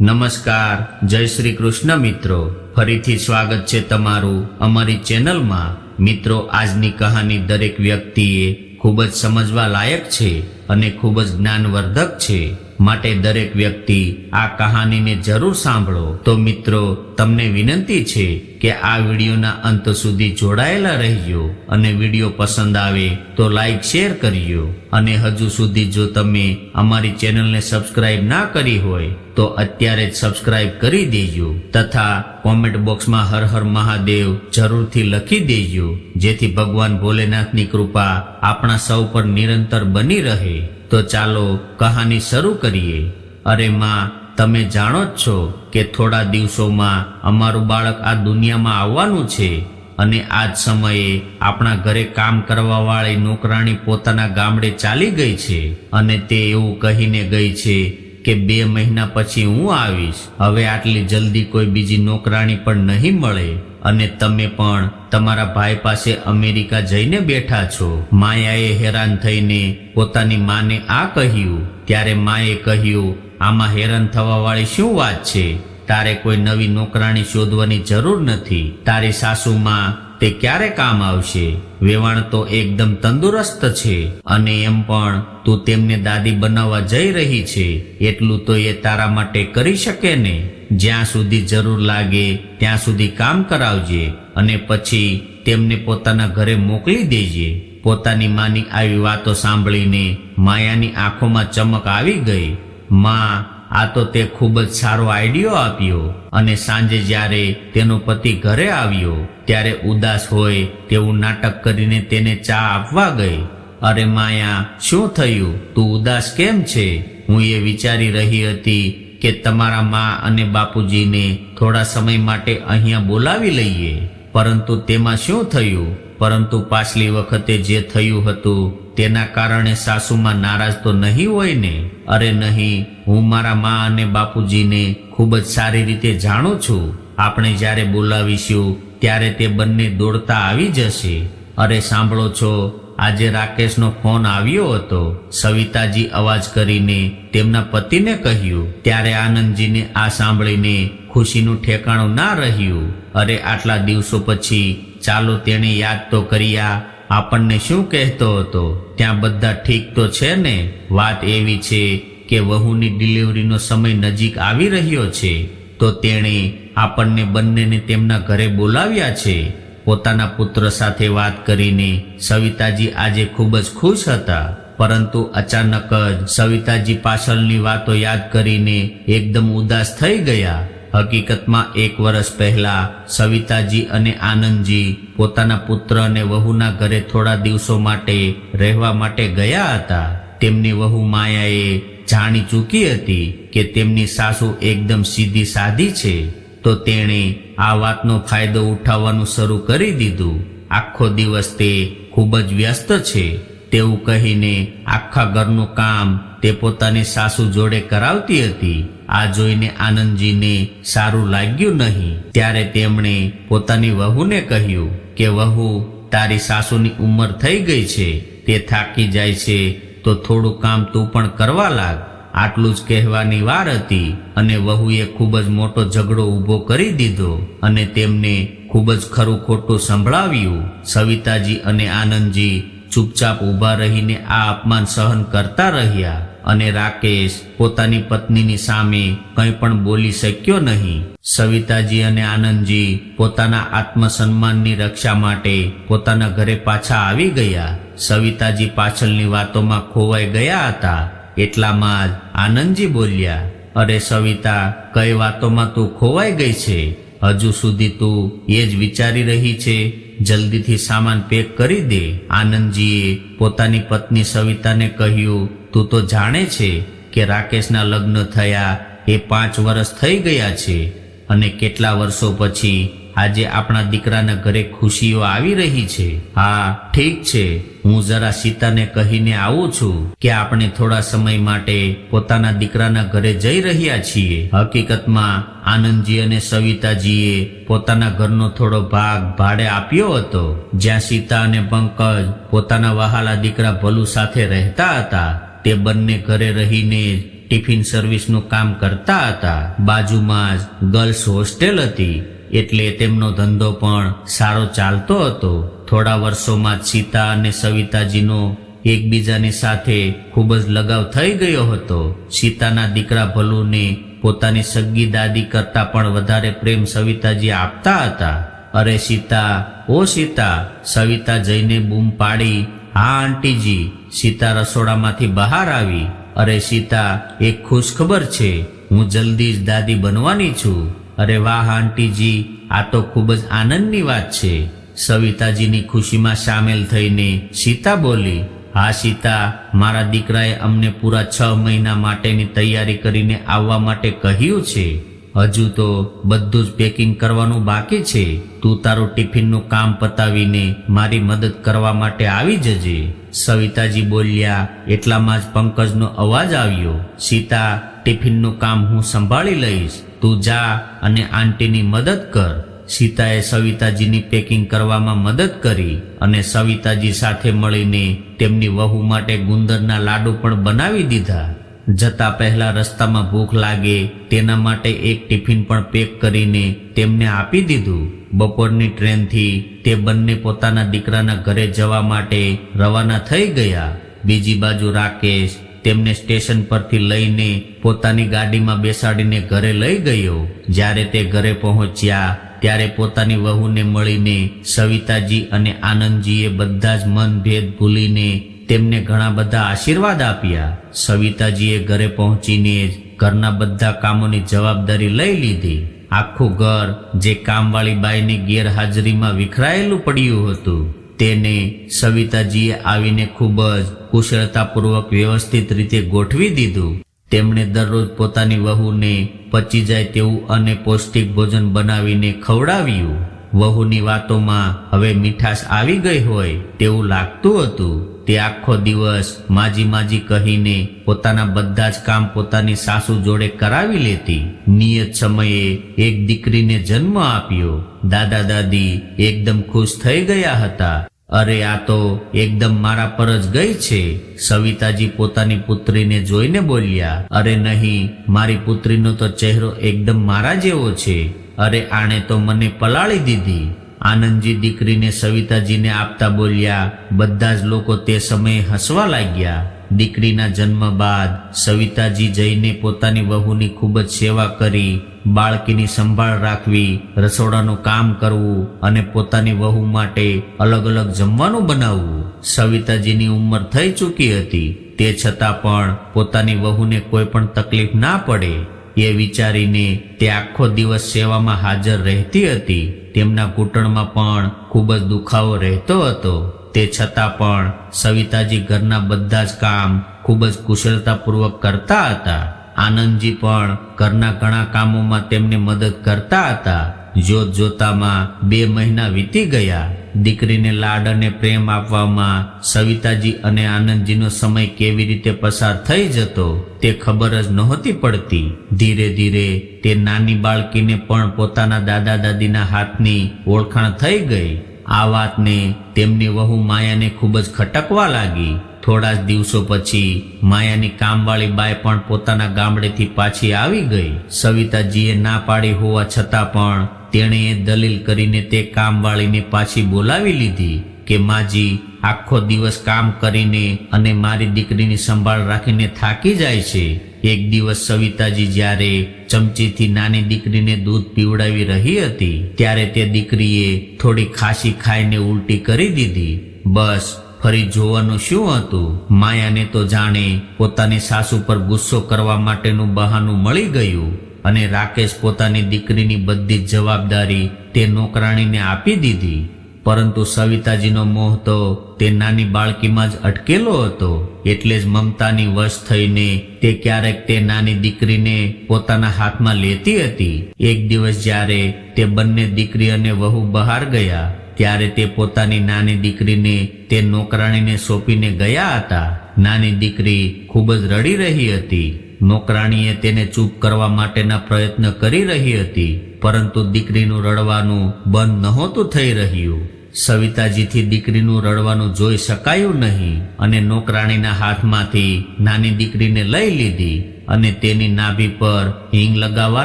નમસ્કાર, જય શ્રી કૃષ્ણ મિત્રો. ફરીથી સ્વાગત છે તમારું અમારી ચેનલમાં. મિત્રો, આજની કહાની દરેક વ્યક્તિએ ખૂબ જ સમજવા લાયક છે અને ખૂબ જ જ્ઞાનવર્ધક છે. માટે દરેક વ્યક્તિ આ કહાનીને જરૂર સાંભળો. તો મિત્રો, તમને વિનંતી છે કે આ વિડીયોના અંત સુધી જોડાયેલા રહેજો અને વીડિયો પસંદ આવે તો લાઈક, શેર કરજો અને હજુ સુધી જો તમે અમારી ચેનલને સબસ્ક્રાઇબ ના કરી હોય તો અત્યારે જ સબસ્ક્રાઇબ કરી દેજો તથા કોમેન્ટ બોક્સમાં હર હર મહાદેવ જરૂરથી લખી દેજો, જેથી ભગવાન ભોલેનાથની કૃપા આપણા સૌ પર નિરંતર બની રહે. તો ચાલો કહાની શરૂ કરીએ. અરે માં તમે જાણો જ છો કે થોડા દિવસોમાં અમારું બાળક આ દુનિયામાં આવવાનું છે અને આ જ સમયે આપણા ઘરે કામ કરવાવાળી નોકરાણી પોતાના ગામડે ચાલી ગઈ છે અને તે એવું કહીને ગઈ છે કે બે મહિના પછી હું આવીશ. હવે આટલી જલ્દી કોઈ બીજી નોકરાણી પણ નહીં મળે અને તમે પણ તમારા ભાઈ પાસે અમેરિકા જઈને બેઠા છો. માયાએ હેરાન થઈને પોતાની માને આ કહ્યું. ત્યારે માએ કહ્યું આમાં હેરાન થવા વાળી શું વાત છે? તારે કોઈ નવી નોકરાણી શોધવાની જરૂર નથી. તારી સાસુમાં તે ક્યારે કામ આવશે? વેવાણ તો એકદમ તંદુરસ્ત છે. અને એમ પણ તું તેમને દાદી બનાવવા જઈ રહી છે. એટલું તો એ તારા માટે કરી શકે ને? જ્યાં સુધી જરૂર લાગે, ત્યાં સુધી કામ કરાવજે અને પછી તેમને પોતાના ઘરે મોકલી દેજે. પોતાની માની આવી વાતો સાંભળીને માયાની આંખોમાં ચમક આવી ગઈ. માં, આ તો તે ખૂબ જ સારો આઈડિયો આપ્યો. અને સાંજે જ્યારે તેનો પતિ ઘરે આવ્યો, ત્યારે ઉદાસ હોય તેવું નાટક કરીને તેને ચા આપવા ગઈ. અરે માયા, શું થયું? તું ઉદાસ કેમ છે? હું એ વિચારી રહી હતી કે તમારા મા અને બાપુજીને થોડા સમય માટે અહીંયા બોલાવી લઈએ. પરંતુ તેમાં શું થયું? પરંતુ પાછલી વખતે જે થયું હતું, તેના કારણે સાસુમાં નારાજ તો નહીં હોય ને? અરે નહીં, હું મારા મા અને બાપુજીને ખૂબ જ સારી રીતે જાણું છું. આપણે જ્યારે બોલાવીશું, ત્યારે તે બંને દોડતા આવી જશે. અરે સાંભળો છો, આજે રાકેશનો ફોન આવ્યો હતો. સવિતાજી અવાજ કરીને તેમના પતિને કહ્યું, ત્યારે આનંદજીને આ સાંભળીને ખુશીનું ઠેકાણું ના રહ્યું. અરે આટલા દિવસો પછી ચાલો તેણે યાદ તો કર્યા આપણને શું કહેતો હતો? ત્યાં બધા ઠીક તો છે ને? વાત એવી છે કે વહુની ડિલિવરીનો સમય નજીક આવી રહ્યો છે. તો તેણે આપણને બંનેને તેમના ઘરે બોલાવ્યા છે. પોતાના પુત્ર સાથે વાત કરીને સવિતાજી આજે ખૂબ જ ખુશ હતા. પરંતુ અચાનક જ સવિતાજી પાછળની વાતો યાદ કરીને એકદમ ઉદાસ થઈ ગયા. હકીકતમાં એક વર્ષ પહેલા સવિતાજી અને આનંદજી પોતાના પુત્ર અને વહુના ઘરે થોડા દિવસો માટે રહેવા માટે ગયા હતા. તેમની વહુ માયાએ જાણી ચૂકી હતી કે તેમની સાસુ એકદમ સીધી સાધી છે. તો તેણે આ વાતનો ફાયદો ઉઠાવવાનું શરૂ કરી દીધું. આખો દિવસ તે ખૂબ જ વ્યસ્ત છે. તેવું કહીને આખા ઘરનું કામ તે પોતાની સાસુ જોડે કરાવતી હતી. આ જોઈને આનંદજીને સારું લાગ્યું નહીં. ત્યારે તેમણે પોતાની વહુને કહ્યું કે, વહુ, તારી સાસુની ઉંમર થઈ ગઈ છે. તે થાકી જાય છે, તો થોડું કામ તું પણ કરવા લાગ. આટલું જ કહેવાની વાર હતી અને વહુએ ખૂબ જ મોટો ઝઘડો ઊભો કરી દીધો અને તેમને ખૂબ જ ખરું ખોટું સંભળાવ્યું. સવિતાજી અને આનંદજી ચૂપચાપ ઊભા રહીને આ અપમાન સહન કરતા રહ્યા. અને રાકેશ પોતાની પત્નીની સામે કંઈ પણ બોલી શક્યો નહીં. સવિતાજી અને આનંદજી પોતાના આત્મસન્માનની રક્ષા માટે પોતાના ઘરે પાછા આવી ગયા. સવિતાજી પાછળની વાતોમાં ખોવાઈ ગયા હતા. એટલામાં જ આનંદજી બોલ્યા, અરે સવિતા, કઈ વાતોમાં તું ખોવાઈ ગઈ છે? હજુ સુધી તું એ જ વિચારી રહી છે? જલ્દીથી સામાન પેક કરી દે. આનંદજીએ પોતાની પત્ની સવિતાને કહ્યું તું તો જાણે છે કે રાકેશના લગ્ન થયા એ પાંચ વર્ષ થઈ ગયા છે અને કેટલા વર્ષો પછી આજે આપણા દીકરાના ઘરે ખુશીઓ આવી રહી છે. હા, ઠીક છે. હું જરા સીતાને કહીને આવું છું કે આપણે થોડા સમય માટે પોતાના દીકરાના ઘરે જઈ રહ્યા છીએ. હકીકતમાં આનંદજી અને સવિતાજીએ પોતાના ઘરનો થોડો ભાગ ભાડે આપ્યો હતો. જ્યાં સીતા અને પંકજ પોતાના વહાલા દીકરા ભલુ સાથે રહેતા હતા. તે બંને ઘરે રહીને ટિફિન સર્વિસનું કામ કરતા હતા. બાજુમાં જ ગર્લ્સ હોસ્ટેલ હતી, એટલે તેમનો ધંધો પણ સારો ચાલતો હતો. થોડા વર્ષોમાં સીતા અને સવિતાજીનો એકબીજાની સાથે ખૂબ જ લગાવ થઈ ગયો હતો. સીતાના દીકરા ભલુને પોતાની સગી દાદી કરતા પણ વધારે પ્રેમ સવિતાજી આપતા હતા. અરે સીતા, ઓ સીતા, સવિતા જઈને બૂમ પાડી, હા, આંટીજી સીતા રસોડામાંથી બહાર આવી. અરે સીતા, એક ખુશ ખબર છે. હું જલ્દી જ દાદી બનવાની છું. અરે વાહ, આંટીજી, આ તો ખૂબ જ આનંદની વાત છે. સવિતાજીની ખુશીમાં સામેલ થઈને સીતા બોલી, હા સીતા, મારા દીકરાએ અમને પૂરા છ મહિના માટેની તૈયારી કરીને આવવા માટે કહ્યું છે. હજુ તો બધું જ પેકિંગ કરવાનું બાકી છે. તું તારું ટિફિનનું કામ પતાવીને મારી મદદ કરવા માટે આવી જજે. સવિતાજી બોલ્યા, એટલામાં જ પંકજનો અવાજ આવ્યો. સીતા, ટિફિનનું કામ હું સંભાળી લઈશ. તું જા અને આંટીની મદદ કર. સીતાએ સવિતાજીની પેકિંગ કરવામાં મદદ કરી અને સવિતાજી સાથે મળીને તેમની વહુ માટે ગુંદરના લાડુ પણ બનાવી દીધા. જતા પહેલા રસ્તામાં ભૂખ લાગે, તેના માટે એક ટિફિન પણ પેક કરીને તેમને આપી દીધું. બપોરની ટ્રેનથી તે બંને પોતાના દીકરાના ઘરે જવા માટે રવાના થઈ ગયા. બીજી બાજુ રાકેશ તેમને સ્ટેશન પરથી લઈને પોતાની ગાડીમાં બેસાડીને ઘરે લઈ ગયો. જ્યારે તે ઘરે પહોંચ્યા, ત્યારે પોતાની વહુને મળીને સવિતાજી અને આનંદજીએ બધા જ મનભેદ ભૂલીને તેમને ઘણા બધા આશીર્વાદ આપ્યા. સવિતાજીએ ઘરે પહોંચીને ઘરના બધા કામોની જવાબદારી લઈ લીધી. આખું ઘર જે કામવાળી બાઈની ગેરહાજરીમાં વિખરાયેલું પડ્યું હતું, તેને સવિતાજીએ આવીને ખૂબ જ કુશળતાપૂર્વક વ્યવસ્થિત રીતે ગોઠવી દીધું. તેમણે દરરોજ પોતાની વહુને પચી જાય તેવું અને પૌષ્ટિક ભોજન બનાવીને ખવડાવ્યું. વહુની વાતોમાં હવે મીઠાશ આવી ગઈ હોય તેવું લાગતું હતું. તે આખો દિવસ માજી માજી કહીને પોતાના બધા જ કામ પોતાની સાસુ જોડે કરાવી લેતી. નિયત સમયે એક દીકરીને જન્મ આપ્યો. દાદા દાદી એકદમ ખુશ થઈ ગયા હતા. અરે આ તો એકદમ મારા પર જ ગઈ છે. સવિતાજી પોતાની પુત્રીને જોઈને બોલ્યા, અરે નહીં, મારી પુત્રીનો તો ચહેરો એકદમ મારા જેવો છે. અરે આણે તો મને પલાળી દીધી. આનંદજી દીકરીને સવિતાજીને આપતા બોલ્યા, બધા જ લોકો તે સમયે હસવા લાગ્યા. દીકરીના જન્મ બાદ સવિતાજી જઈને પોતાની વહુની ખૂબ જ સેવા કરી, બાળકીની સંભાળ રાખવી, રસોડાનું કામ કરવું અને પોતાની વહુ માટે અલગ અલગ જમવાનું બનાવવું. સવિતાજીની ઉંમર થઈ ચૂકી હતી. તે છતાં પણ પોતાની વહુને કોઈ પણ તકલીફ ના પડે. એ વિચારીને તે આખો દિવસ સેવામાં હાજર રહેતી હતી. તેમના ઘૂંટણમાં પણ ખૂબ જ દુખાવો રહેતો હતો. તે છતાં પણ સવિતાજી ઘરના બધા જ કામ ખૂબ જ કુશળતાપૂર્વક કરતા હતા. આનંદજી પણ ઘરના ઘણા કામોમાં તેમને મદદ કરતા હતા. જોત જોતામાં બે મહિના વીતી ગયા. દીકરીને લાડ અને પ્રેમ આપવામાં સવિતાજી અને આનંદજીનો સમય કેવી રીતે પસાર થઈ જતો તે ખબર જ નહોતી પડતી. ધીરે ધીરે તે નાની બાળકીને પણ પોતાના દાદા દાદીના હાથની ઓળખાણ થઈ ગઈ. આ વાતને તેમની વહુ માયાને ખૂબ જ ખટકવા લાગી. થોડા જ દિવસો પછી માયાની કામવાળી બાઈ પણ પોતાના ગામડેથી પાછી આવી ગઈ. સવિતાજીએ ના પાડી હોવા છતાં પણ તેણે દલીલ કરીને તે કામવાળીને પાછી બોલાવી લીધી કે, માજી, આખો દિવસ કામ કરીને અને મારી દીકરીની સંભાળ રાખીને થાકી જાય છે. એક દિવસ સવિતાજી જ્યારે ચમચીથી નાની દીકરીને દૂધ પીવડાવી રહી હતી, ત્યારે તે દીકરીએ થોડી ખાસી ખાઈને ઉલટી કરી દીધી. બસ, ફરી જોવાનું શું હતું? માયાને તો જાણે પોતાની સાસુ પર ગુસ્સો કરવા માટેનું બહાનું મળી ગયું. અને રાકેશ પોતાની દીકરીની બધી જવાબદારી તે નોકરાણીને આપી દીધી. પરંતુ સવિતાજીનો મોહ તો તે નાની બાળકીમાં જ અટકેલો હતો. એટલે જ મમતાની વશ થઈને તે ક્યારેક તે નાની દીકરીને પોતાના હાથમાં લેતી હતી. એક દિવસ જ્યારે તે બંને દીકરી અને વહુ બહાર ગયા, ત્યારે તે પોતાની નાની દીકરીને તે નોકરાણીને સોંપીને ગયા હતા. નાની દીકરી ખૂબ જ રડી રહી હતી. નોકરાણીએ તેને ચૂપ કરવા માટેના પ્રયત્ન કરી રહી હતી, પરંતુ દીકરીનું રડવાનું બંધ નહોતું થઈ રહ્યું. સવિતાજીથી દીકરીનું રડવાનું જોઈ શકાયું નહીં અને નોકરાણીના હાથમાંથી નાની દીકરીને લઈ લીધી અને તેની નાભી પર હિંગ લગાવવા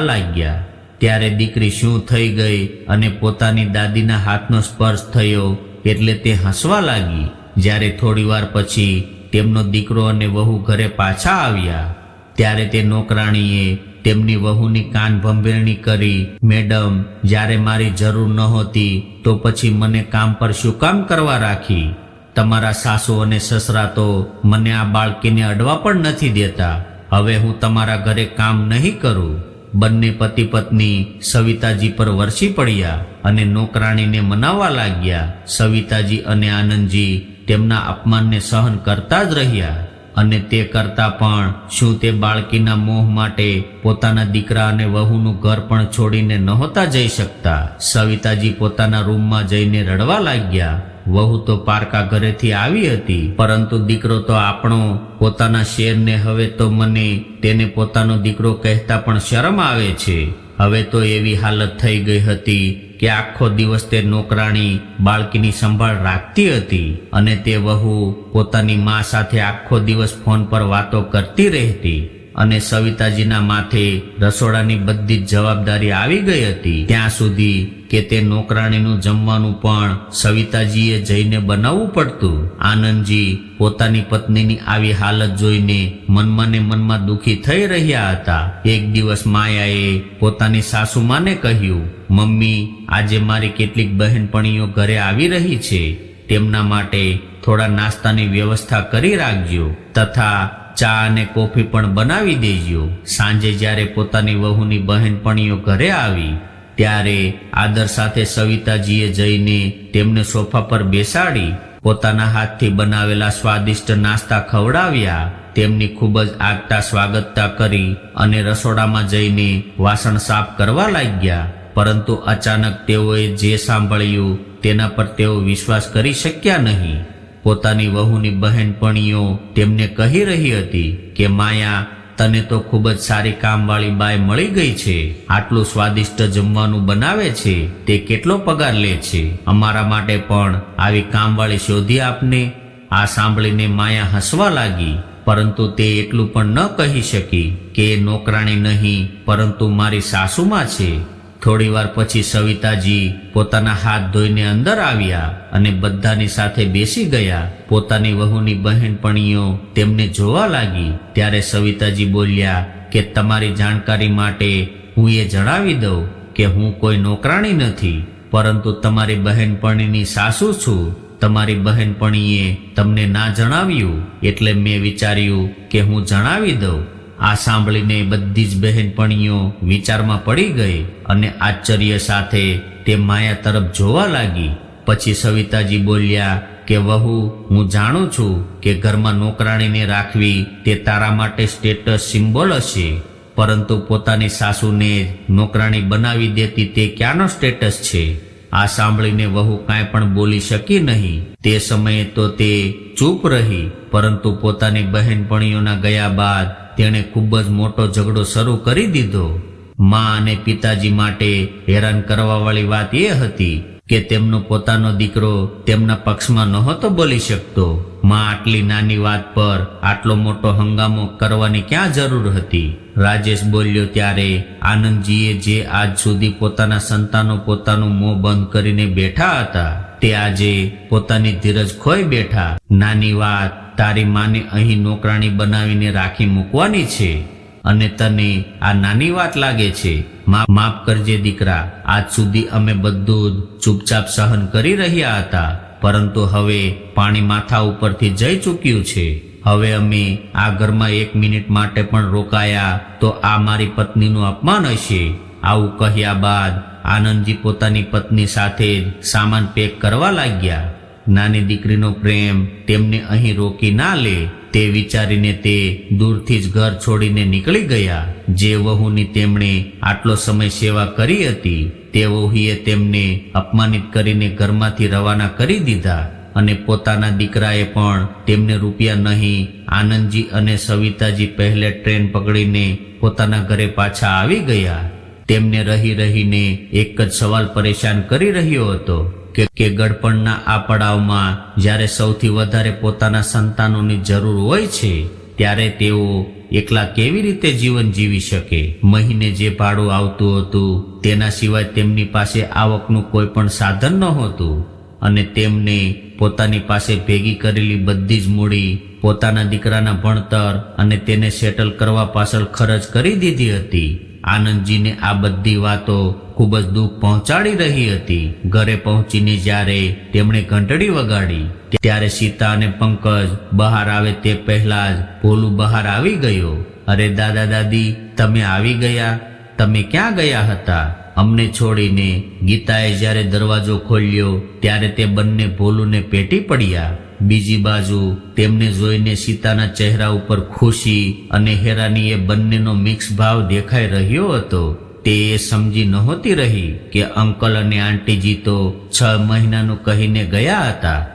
લાગ્યા. ત્યારે દીકરી શું થઈ ગઈ અને પોતાની દાદીના હાથનો સ્પર્શ થયો એટલે તે હસવા લાગી. જ્યારે થોડીવાર પછી તેમનો દીકરો અને વહુ ઘરે પાછા આવ્યા. ત્યારે તે નોકરાણીએ તેમની વહુની કાન ભંભેરણી કરી, મેડમ, જ્યારે મારી જરૂર નહોતી તો પછી મને કામ પર શું કામ કરવા રાખી? તમારા સાસુ અને સસરા તો મને આ બાળકીને અડવા પણ નથી દેતા. હવે હું તમારા ઘરે કામ નહીં કરું. બંને પતિ પત્ની સવિતાજી પર વરસી પડ્યા અને નોકરાણીને મનાવવા લાગ્યા. સવિતાજી અને આનંદજી તેમના અપમાનને સહન કરતા જ રહ્યા. અને તે કરતા પણ શું તે બાળકીના મોહ માટે પોતાના દીકરા અને વહુનું ઘર પણ છોડીને નહોતા જઈ શકતા? સવિતાજી પોતાના રૂમમાં જઈને રડવા લાગ્યા. વહુ તો પારકા ઘરેથી આવી હતી, પરંતુ દીકરો તો આપણો, પોતાના શેરને હવે તો મને, તેને પોતાનો દીકરો કહેતા પણ શરમ આવે છે. હવે તો એવી હાલત થઈ ગઈ હતી કે આખો દિવસ તે નોકરાણી બાળકીની સંભાળ રાખતી હતી અને તે વહુ પોતાની મા સાથે આખો દિવસ ફોન પર વાતો કરતી રહેતી. અને સવિતાજીના માથે રસોડાની બધી જ જવાબદારી આવી ગઈ હતી. ત્યાં સુધી કે તે નોકરાણીનું જમવાનું પણ સવિતાજીએ જઈને બનાવવું પડતું. આનંદજી પોતાની પત્નીની આવી હાલત જોઈને મનમાં ને મનમાં દુખી થઈ રહ્યા હતા. એક દિવસ માયાએ પોતાની સાસુમાને કહ્યું, મમ્મી, આજે મારી કેટલીક બહેનપણીઓ ઘરે આવી રહી છે. તેમના માટે થોડા નાસ્તાની વ્યવસ્થા કરી રાખજો. તથા ચા અને કોફી પણ બનાવી દેજો. સાંજે જ્યારે પોતાની વહુની બહેનપણીઓ ઘરે આવી, ત્યારે આદર સાથે સવિતાજીએ જઈને તેમને સોફા પર બેસાડી, પોતાના હાથથી બનાવેલા સ્વાદિષ્ટ નાસ્તા ખવડાવ્યા. તેમની ખૂબ જ આગતા સ્વાગતતા કરી અને રસોડામાં જઈને વાસણ સાફ કરવા લાગ્યા. પરંતુ અચાનક તેઓએ જે સાંભળ્યું તેના પર તેઓ વિશ્વાસ કરી શક્યા નહીં. પોતાની વહુની બહેનપણીઓ તેમને કહી રહી હતી કે, માયા, તને તો ખૂબ જ સારી કામવાળી બાય મળી ગઈ છે. આટલું સ્વાદિષ્ટ જમવાનું બનાવે છે, તે કેટલો પગાર લે છે? અમારા માટે પણ આવી કામવાળી શોધી આપને. આ સાંભળીને માયા હસવા લાગી, પરંતુ તે એટલું પણ ન કહી શકી કે નોકરાણી નહીં, પરંતુ મારી સાસુમાં છે. થોડી વાર પછી સવિતાજી પોતાના હાથ ધોઈને અંદર આવ્યા અને બધાની સાથે બેસી ગયા. પોતાની વહુની બહેનપણીઓ તેમને જોવા લાગી. ત્યારે સવિતાજી બોલ્યા કે તમારી જાણકારી માટે હું એ જણાવી દઉં કે હું કોઈ નોકરાણી નથી, પરંતુ તમારી બહેનપણીની સાસુ છું. તમારી બહેનપણીએ તમને ના જણાવ્યું એટલે મેં વિચાર્યું કે હું જણાવી દઉં. આ સાંભળીને બધી જ બહેનપણીઓ વિચારમાં પડી ગઈ અને આશ્ચર્ય સાથે તે માયા તરફ જોવા લાગી. પછી સવિતાજી બોલ્યા કે, વહુ, હું જાણું છું કે ઘરમાં નોકરાણીને રાખવી તે તારા માટે સ્ટેટસ સિમ્બોલ હશે, પરંતુ પોતાની સાસુને નોકરાણી બનાવી દેતી તે ક્યાંનો સ્ટેટસ છે? આ સાંભળીને વહુ કાંઈ પણ બોલી શકી નહીં. તે સમયે તો તે ચૂપ રહી, પરંતુ પોતાની બહેનપણીઓના ગયા બાદ તેણે ખૂબ જ મોટો ઝઘડો શરૂ કરી દીધો. મા અને પિતાજી માટે હેરાન કરવાવાળી વાત એ હતી કે તેમનો પોતાનો દીકરો તેમના પક્ષમાં નહોતો બોલી શકતો. મા આટલી નાની વાત પર આટલો મોટો હંગામો કરવાની ક્યાં જરૂર હતી? રાજેશ બોલ્યો, ત્યારે આનંદજીએ જે આજ સુધી પોતાના સંતાનો પોતાનું મોં બંધ કરીને બેઠા હતા, તે આજે પોતાની ધીરજ ખોઈ બેઠા. નાની વાત તારી માને અહીં નોકરાણી બનાવીને રાખી મૂકવાની છે. અને તને આ નાની વાત લાગે છે. માફ કરજે દીકરા, આજ સુધી અમે બધું જ ચૂપચાપ સહન કરી રહ્યા હતા, પરંતુ હવે પાણી માથા ઉપરથી જઈ ચૂક્યું છે. હવે અમે આ ઘરમાં એક મિનિટ માટે પણ રોકાયા તો આ મારી પત્નીનું અપમાન હશે. આવું કહ્યા બાદ આનંદજી પોતાની પત્ની સાથે જ સામાન પેક કરવા લાગ્યા. નાની દીકરીનો પ્રેમ તેમને અહીં રોકી ના લે. તે વિચારીને તે દૂરથી જ ઘર છોડીને નીકળી ગયા. જે વહુની તેમણે આટલો સમય સેવા કરી હતી, તે વહુએ તેમને અપમાનિત કરીને ઘરમાંથી રવાના કરી દીધા અને પોતાના દીકરાએ પણ તેમને રૂપિયા નહીં. આનંદજી અને સવિતાજી પહેલે ટ્રેન પકડીને પોતાના ઘરે પાછા આવી ગયા. તેમને રહી રહીને એક જ સવાલ પરેશાન કરી રહ્યો હતો. કે ગડપણના આ પડાવમાં જ્યારે સૌથી વધારે પોતાના સંતાનોની જરૂર હોય છે, ત્યારે તેઓ એકલા કેવી રીતે જીવન જીવી શકે? મહિને જે ભાડું આવતું હતું, તેના સિવાય તેમની પાસે આવકનું કોઈ પણ સાધન નહોતું અને તેમને પોતાની પાસે ભેગી કરેલી બધી જ મૂડી, પોતાના દીકરાના ભણતર અને તેને સેટલ કરવા પાછળ ખર્ચ કરી દીધી હતી. આનંદજીને આ બધી વાતો ખૂબ જ દુઃખ પહોંચાડી રહી હતી. ઘરે પહોંચીને જ્યારે તેમણે ઘંટડી વગાડી, ત્યારે સીતા અને પંકજ બહાર આવે તે પહેલા જ ભોલું બહાર આવી ગયો. અરે દાદા દાદી, તમે આવી ગયા? તમે ક્યાં ગયા હતા? અમને છોડીને ગીતાએ જ્યારે દરવાજો ખોલ્યો, ત્યારે તે બંને ભોલુને પેટી પડ્યા. બીજી બાજુ તેમને જોઈને સીતાના ચહેરા ઉપર ખુશી અને હેરાની એ બંનેનો મિક્સ ભાવ દેખાઈ રહ્યો હતો. તે એ સમજી નહોતી રહી કે અંકલ અને આંટીજી તો છ મહિનાનું કહીને ગયા હતા.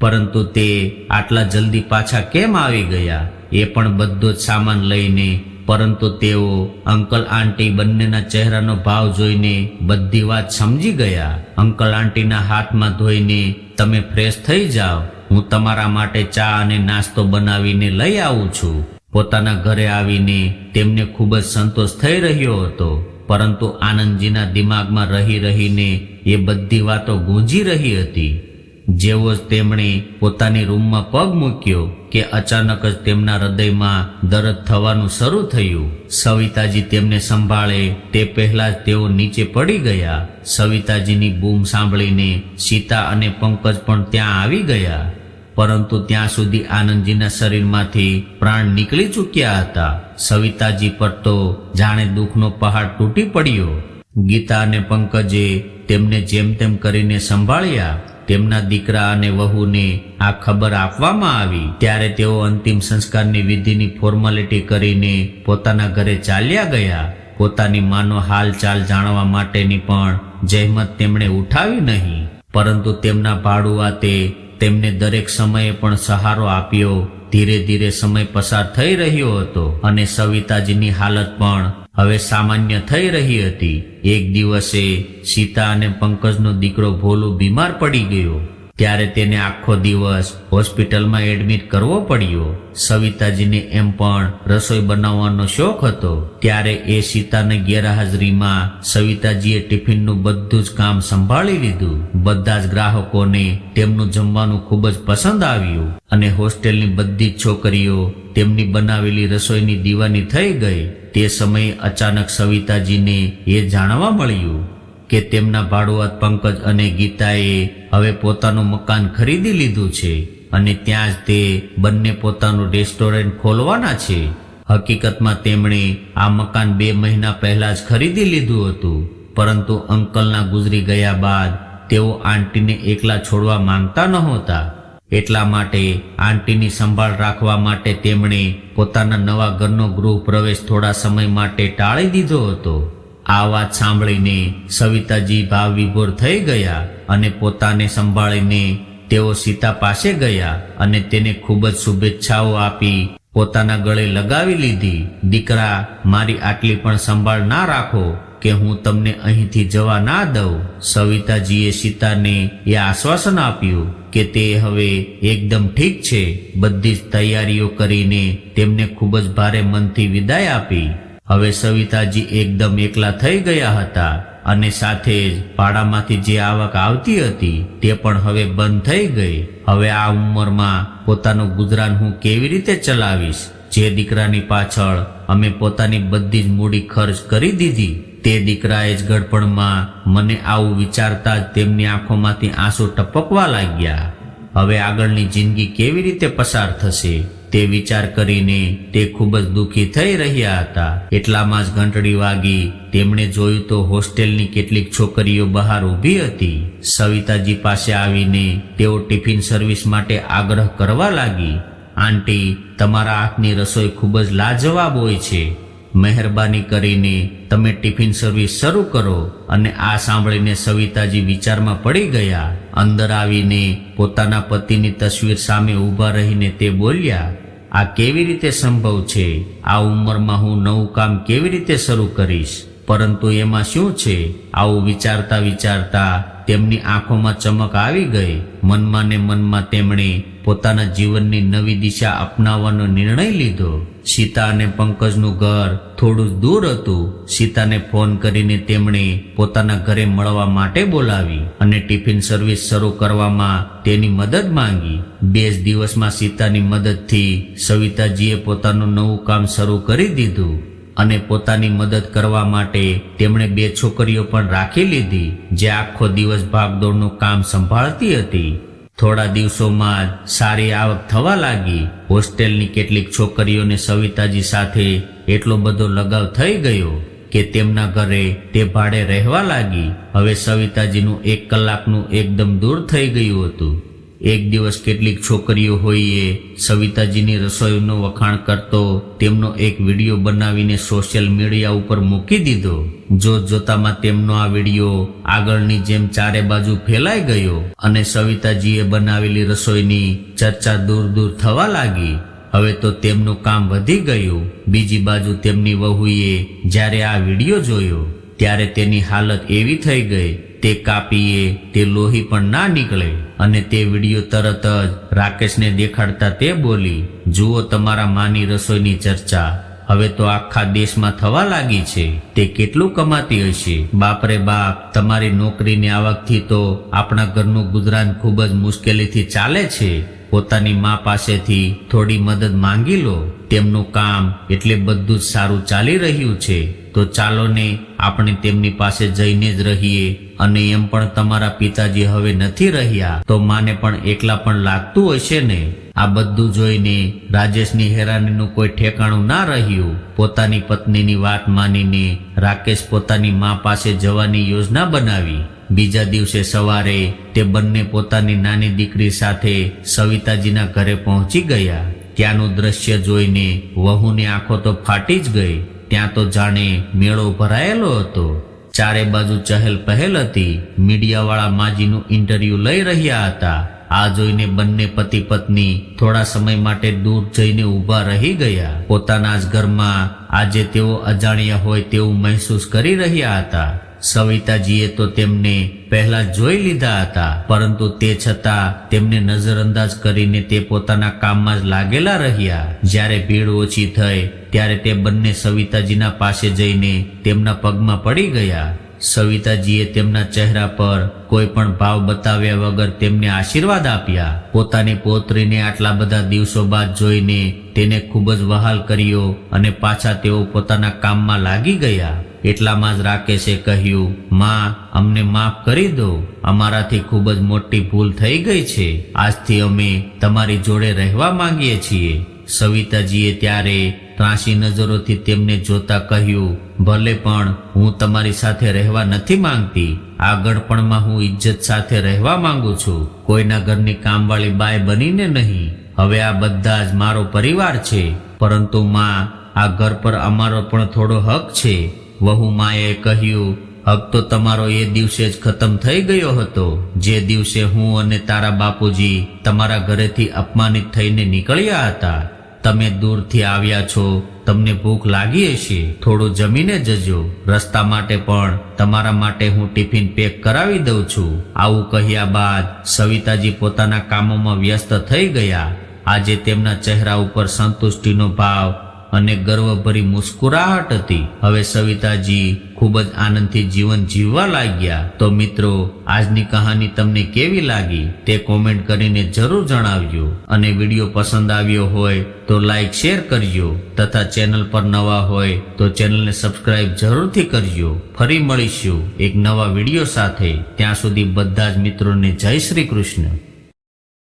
પરંતુ તે આટલા જલ્દી પાછા કેમ આવી ગયા? એ પણ બધો જ સામાન લઈને પરંતુ તેઓ અંકલ આંટી બંનેના ચહેરાનો ભાવ જોઈને બધી વાત સમજી ગયા. અંકલ આંટીના હાથમાં ધોઈને, તમે ફ્રેશ થઈ જાઓ. હું તમારા માટે ચા અને નાસ્તો બનાવીને લઈ આવું છું. પોતાના ઘરે આવીને તેમને ખૂબ જ સંતોષ થઈ રહ્યો હતો. પરંતુ આનંદજીના દિમાગમાં રહી રહીને એ બધી વાતો ગુંજી રહી હતી. જેવો જ તેમણે પોતાની રૂમમાં પગ મૂક્યો કે અચાનક જ તેમના હૃદયમાં દર્દ થવાનું શરૂ થયું. સવિતાજી તેમને સંભાળે તે પહેલા જ તેઓ નીચે પડી ગયા. સવિતાજીની બૂમ સાંભળીને સીતા અને પંકજ પણ ત્યાં આવી ગયા. પરંતુ ત્યાં સુધી આનંદજીના શરીરમાંથી પ્રાણ નીકળી ચૂક્યા હતા. સવિતાજી પર તો જાણે દુઃખનો પહાડ તૂટી પડ્યો. ગીતા અને પંકજે તેમને જેમ તેમ કરીને સંભાળ્યા. તેમના દીકરા અને વહુને આ ખબર આપવામાં આવી. ત્યારે તેઓ અંતિમ સંસ્કારની વિધિની ફોર્માલિટી કરીને પોતાના ઘરે ચાલ્યા ગયા. પોતાની માનો હાલચાલ જાણવા માટેની પણ જહેમત તેમણે ઉઠાવી નહીં. પરંતુ તેમના ભાડુઆતે તેમને દરેક સમયે પણ સહારો આપ્યો. ધીરે ધીરે સમય પસાર થઈ રહ્યો હતો અને સવિતાજીની હાલત પણ હવે સામાન્ય થઈ રહી હતી. એક દિવસે સીતા અને પંકજનો દીકરો ભોલો બીમાર પડી ગયો. ત્યારે તેને આખો દિવસ હોસ્પિટલમાં એડમિટ કરવો પડ્યો. સવિતાજીને એમ પણ રસોઈ બનાવવાનો શોખ હતો. ત્યારે એ સીતાની ગેરહાજરીમાં સવિતાજીએ ટિફિનનું બધું જ કામ સંભાળી લીધું. બધા જ ગ્રાહકોને તેમનું જમવાનું ખૂબ જ પસંદ આવ્યું અને હોસ્ટેલની બધી જ છોકરીઓ તેમની બનાવેલી રસોઈની દીવાની થઈ ગઈ. તે સમયે અચાનક સવિતાજીને એ જાણવા મળ્યું કે તેમના ભાડુઆત પંકજ અને ગીતાએ હવે પોતાનું મકાન ખરીદી લીધું છે અને ત્યાં જ તે બંને પોતાનું રેસ્ટોરન્ટ ખોલવાના છે. હકીકતમાં તેમણે આ મકાન બે મહિના પહેલા જ ખરીદી લીધું હતું, પરંતુ અંકલના ગુજરી ગયા બાદ તેઓ આંટીને એકલા છોડવા માંગતા નહોતા. એટલા માટે આંટીની સંભાળ રાખવા માટે તેમણે પોતાના નવા ઘરનો ગૃહ પ્રવેશ થોડા સમય માટે ટાળી દીધો હતો. આ વાત સાંભળીને સવિતાજી ભાવ વિભોર થઈ ગયા અને પોતાને સંભાળીને તેઓ સીતા પાસે ગયા અને તેને ખૂબ જ શુભેચ્છાઓ આપી, પોતાના ગળે લગાવી લીધી, દીકરા, મારી આટલી પણ સંભાળ ના રાખો કે હું તમને અહીંથી જવા ના દઉં. સવિતાજીએ સીતાને એ આશ્વાસન આપ્યું કે તે હવે એકદમ ઠીક છે, બધી જ તૈયારીઓ કરીને તેમને ખૂબ જ ભારે મનથી વિદાય આપી. હવે સવિતાજી એકદમ એકલા થઈ ગયા હતા અને સાથે જ ભાડામાંથી જે આવક આવતી હતી તે પણ હવે બંધ થઈ ગઈ. હવે આ ઉંમરમાં પોતાનું ગુજરાન હું કેવી રીતે ચલાવીશ? જે દીકરાની પાછળ અમે પોતાની બધી જ મૂડી ખર્ચ કરી દીધી. તે દીકરાએ જ ગડપણમાં મને આવું વિચારતા જ તેમની આંખોમાંથી આંસુ ટપકવા લાગ્યા. હવે આગળની જિંદગી કેવી રીતે પસાર થશે? તે વિચાર કરીને તે ખૂબ જ દુઃખી થઈ રહ્યા હતા. એટલામાં જ ઘંટડી વાગી તેમણે જોયું તો હોસ્ટેલની કેટલીક છોકરીઓ બહાર ઊભી હતી. સવિતાજી પાસે આવીને તેઓ ટિફિન સર્વિસ માટે આગ્રહ કરવા લાગી. આંટી, તમારા હાથની રસોઈ ખૂબ જ લાજવાબ હોય છે. મહેરબાની કરીને તમે ટિફિન સર્વિસ શરૂ કરો અને આ સાંભળીને સવિતાજી વિચારમાં પડી ગયા. અંદર આવીને પોતાના પતિની તસવીર સામે ઊભા રહીને તે બોલ્યા, આ કેવી રીતે સંભવ છે? આ ઉંમરમાં હું નવું કામ કેવી રીતે શરૂ કરીશ? પરંતુ એમાં શું છે? આવું વિચારતા વિચારતા તેમની આંખોમાં ચમક આવી ગઈ. મનમાં ને મનમાં તેમણે પોતાના જીવનની નવી દિશા અપનાવવાનો નિર્ણય લીધો. સીતા અને પંકજનું ઘર થોડું દૂર હતું. સીતાને ફોન કરીને તેમણે પોતાના ઘરે મળવા માટે બોલાવી અને ટિફિન સર્વિસ શરૂ કરવામાં તેની મદદ માંગી. બે જ દિવસમાં સીતાની મદદથી સવિતાજીએ પોતાનું નવું કામ શરૂ કરી દીધું. અને પોતાની મદદ કરવા માટે તેમણે બે છોકરીઓ પણ રાખી લીધી, જે આખો દિવસ ભાગદોડનું કામ સંભાળતી હતી. થોડા દિવસોમાં જ સારી આવક થવા લાગી. હોસ્ટેલની કેટલીક છોકરીઓને સવિતાજી સાથે એટલો બધો લગાવ થઈ ગયો કે તેમના ઘરે તે ભાડે રહેવા લાગી. હવે સવિતાજીનું એક કલાકનું એકદમ દૂર થઈ ગયું હતું. એક દિવસ કેટલીક છોકરીઓ હોઈએ સવિતાજીની રસોઈનો વખાણ કરતો, તેમનો એક વીડિયો બનાવીને સોશિયલ મીડિયા ઉપર મૂકી દીધો. જો જોતામાં તેમનો આ વીડિયો આગળની જેમ ચારે બાજુ ફેલાઈ ગયો અને સવિતાજીએ બનાવેલી રસોઈની ચર્ચા દૂર દૂર થવા લાગી. હવે તો તેમનું કામ વધી ગયું. બીજી બાજુ તેમની વહુએ જ્યારે આ વીડિયો જોયો, ત્યારે તેની હાલત એવી થઈ ગઈ. તે કાપીએ, તે લોહી પણ ના નીકળે. અને તે વીડિયો તરત જ રાકેશને દેખાડતા તે બોલી, જુઓ, તમારા માની રસોઈની ચર્ચા. હવે તો આખા દેશમાં થવા લાગી છે. તે કેટલું કમાતી હશે? બાપરે બાપ, તમારી નોકરીની આવકથી તો આપણા ઘરનું ગુજરાન ખૂબ જ મુશ્કેલીથી ચાલે છે. પોતાની મા પાસેથી થોડી મદદ માંગી લો. તેમનું કામ એટલે બધું જ સારું ચાલી રહ્યું છે. તો ચાલો ને આપણે તેમની પાસે જઈને જ રહીએ. અને એમ પણ તમારા પિતાજી હવે નથી રહ્યા, તો માને પણ એકલા પણ લાગતું હશે ને? આ બધું જોઈને રાજેશની હેરાનીનું કોઈ ઠેકાણું ના રહ્યું. પોતાની પત્નીની વાત માનીને રાકેશ પોતાની મા પાસે જવાની યોજના બનાવી. બીજા દિવસે સવારે તે બંને પોતાની નાની દીકરી સાથે સવિતાજીના ઘરે પહોંચી ગયા. ત્યાંનું દ્રશ્ય જોઈને વહુની આંખો તો ફાટી જ ગઈ. ત્યાં તો જાણે મેળો ભરાયેલો હતો. ચારે બાજુ ચહેલ પહેલ હતી. મીડિયાવાળા માજીનું ઇન્ટરવ્યુ લઈ રહ્યા હતા. આ જોઈને બંને પતિ પત્ની થોડા સમય માટે દૂર જઈને ઊભા રહી ગયા. પોતાના જ ઘરમાં આજે તેઓ અજાણ્યા હોય તેવું મહેસૂસ કરી રહ્યા હતા. સવિતાજીએ તો તેમને પહેલા જોઈ લીધા હતા, પરંતુ તે છતાં તેમને નજરઅંદાજ કરીને તે પોતાના કામમાં જ લાગેલા રહ્યા. જ્યારે ભીડ ઓછી થઈ, ત્યારે તે બંને સવિતાજીના પાસે જઈને તેમના પગમાં પડી ગયા. સવિતાજીએ તેમના ચહેરા પર કોઈ પણ ભાવ બતાવ્યા વગર તેમને આશીર્વાદ આપ્યા. પોતાની પોત્રીને આટલા બધા દિવસો બાદ જોઈને તેને ખૂબ જ વહાલ કર્યો અને પાછા તેઓ પોતાના કામમાં લાગી ગયા. એટલામાં જ રાકેશે કહ્યું, માં, અમને માફ કરી દો. અમારાથી ખૂબ જ મોટી ભૂલ થઈ ગઈ છે. આજથી અમે તમારી જોડે રહેવા માંગીએ છીએ. સવિતાજીએ ત્યારે ત્રાસી નજરોથી તેમને જોતા કહ્યું, ભલે પણ હું તમારી સાથે રહેવા નથી માંગતી. આગળ પણમાં હું ઇજ્જત સાથે રહેવા માંગુ છું. કોઈના ઘરની કામવાળી બાય બનીને નહીં. હવે આ બધા જ મારો પરિવાર છે. પરંતુ માં, આ ઘર પર અમારો પણ થોડો હક છે. વહુ માએ કહ્યું હક તો તમારો એ દિવસે જ ખતમ થઈ ગયો હતો. જે દિવસે હું અને તારા બાપુજી તમારા ઘરેથી અપમાનિત થઈને નીકળ્યા હતા, તમે દૂરથી આવ્યા છો, તમને ભૂખ લાગી હશે. થોડું જમીને જજો. રસ્તા માટે પણ તમારા માટે હું ટિફિન પેક કરાવી દઉં છું. આવું કહ્યા બાદ સવિતાજી પોતાના કામોમાં વ્યસ્ત થઈ ગયા. આજે તેમના ચહેરા ઉપર સંતુષ્ટિનો ભાવ અને ગર્વભરી મુસ્કુરાહટ હતી. હવે સવિતાજી ખૂબ જ આનંદથી જીવન જીવવા લાગ્યા. તો મિત્રો, આજની કહાની તમને કેવી લાગી? તે કોમેન્ટ કરીને જરૂર જણાવજો. અને વીડિયો પસંદ આવ્યો હોય તો લાઈક, શેર કરજો. તથા ચેનલ પર નવા હોય તો ચેનલને સબસ્ક્રાઇબ જરૂરથી કરજો. ફરી મળીશું એક નવા વીડિયો સાથે. ત્યાં સુધી બધા જ મિત્રોને જય શ્રી કૃષ્ણ.